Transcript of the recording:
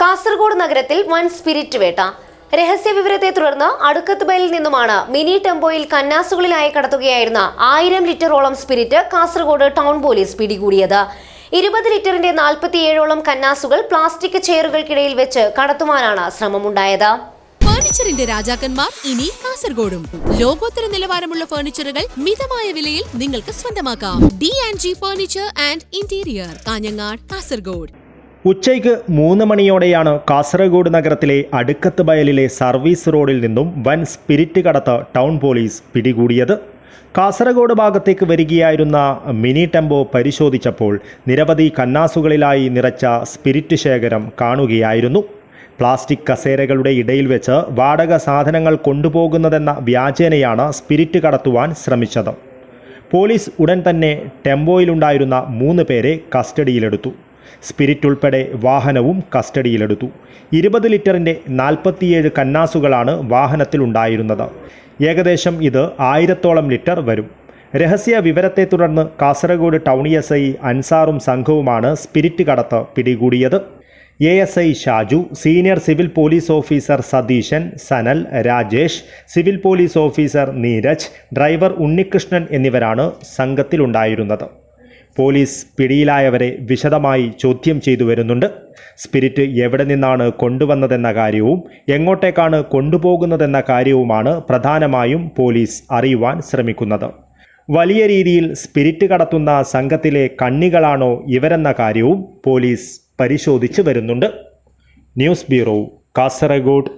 കാസർഗോഡ് നഗരത്തിൽ വൻ സ്പിരിറ്റ് വേട്ട. രഹസ്യ വിവരത്തെ തുടർന്ന് അടുക്കത്തുബലിൽ നിന്നുമാണ് മിനി ടെമ്പോയിൽ കന്നാസുകളിലായി കടത്തുകയായിരുന്ന ആയിരം ലിറ്ററോളം സ്പിരിറ്റ് കാസർഗോഡ് ടൗൺ പോലീസ് പിടികൂടിയത്. ഇരുപത് ലിറ്ററിന്റെ നാൽപ്പത്തിയേഴോളം കന്നാസുകൾ പ്ലാസ്റ്റിക് ചെയറുകൾക്കിടയിൽ വെച്ച് കടത്തുവാനാണ് ശ്രമമുണ്ടായത്. ഫർണിച്ചറിന്റെ രാജാക്കന്മാർ ഇനി കാസർഗോഡും. ലോകോത്തര നിലവാരമുള്ള ഫർണിച്ചറുകൾ മിതമായ വിലയിൽ നിങ്ങൾക്ക് സ്വന്തമാക്കാം. D and G furniture and interior Kanhangad Kasaragod. ഉച്ചയ്ക്ക് മൂന്ന് മണിയോടെയാണ് കാസർഗോഡ് നഗരത്തിലെ അടുക്കത്ത് ബയലിലെ സർവീസ് റോഡിൽ നിന്നും വൻ സ്പിരിറ്റ് കടത്ത് ടൗൺ പോലീസ് പിടികൂടിയത്. കാസർഗോഡ് ഭാഗത്തേക്ക് വരികയായിരുന്ന മിനി ടെമ്പോ പരിശോധിച്ചപ്പോൾ നിരവധി കന്നാസുകളിലായി നിറച്ച സ്പിരിറ്റ് ശേഖരം കാണുകയായിരുന്നു. പ്ലാസ്റ്റിക് കസേരകളുടെ ഇടയിൽ വെച്ച് വാടക സാധനങ്ങൾ കൊണ്ടുപോകുന്നതെന്ന വ്യാജേനയാണ് സ്പിരിറ്റ് കടത്തുവാൻ ശ്രമിച്ചത്. പോലീസ് ഉടൻ തന്നെ ടെമ്പോയിലുണ്ടായിരുന്ന മൂന്ന് പേരെ കസ്റ്റഡിയിലെടുത്തു. സ്പിരിറ്റ് ഉൾപ്പെടെ വാഹനവും കസ്റ്റഡിയിലെടുത്തു. ഇരുപത് ലിറ്ററിന്റെ നാൽപ്പത്തിയേഴ് കന്നാസുകളാണ് വാഹനത്തിൽ ഉണ്ടായിരുന്നത്. ഏകദേശം ഇത് ആയിരത്തോളം ലിറ്റർ വരും. രഹസ്യ വിവരത്തെ തുടർന്ന് കാസർഗോഡ് ടൗൺ എസ് ഐ അൻസാറും സംഘവുമാണ് സ്പിരിറ്റ് കടത്ത് പിടികൂടിയത്. A S I Shaju senior civil police officer Satheesan Sanal Rajesh civil police officer Neeraj driver Unnikrishnan എന്നിവരാണ് സംഘത്തിലുണ്ടായിരുന്നത്. പോലീസ് പിടിയിലായവരെ വിശദമായി ചോദ്യം ചെയ്തു വരുന്നുണ്ട്. സ്പിരിറ്റ് എവിടെ നിന്നാണ് കൊണ്ടുവന്നതെന്ന കാര്യവും എങ്ങോട്ടേക്കാണ് കൊണ്ടുപോകുന്നതെന്ന കാര്യവുമാണ് പ്രധാനമായും പോലീസ് അറിയുവാൻ ശ്രമിക്കുന്നത്. വലിയ രീതിയിൽ സ്പിരിറ്റ് കടത്തുന്ന സംഘത്തിലെ കണ്ണികളാണോ ഇവരെന്ന കാര്യവും പോലീസ് പരിശോധിച്ചു വരുന്നുണ്ട്. News bureau Kasaragod.